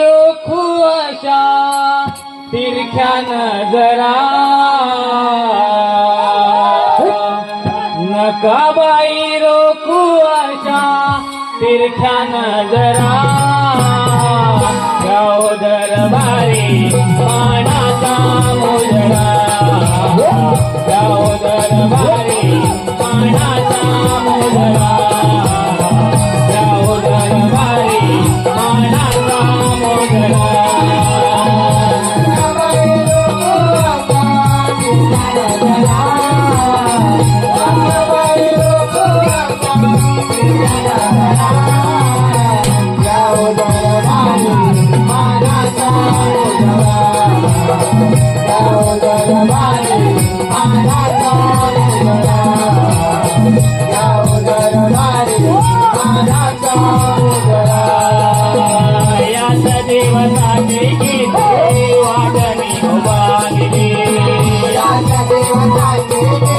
रोखू अशा तिरख्या नजरा. नका बाई रोखू अशा तिरख्या नजरा. दरबारी मानाचा देवताचे गीते वादनी उभारले देवताचे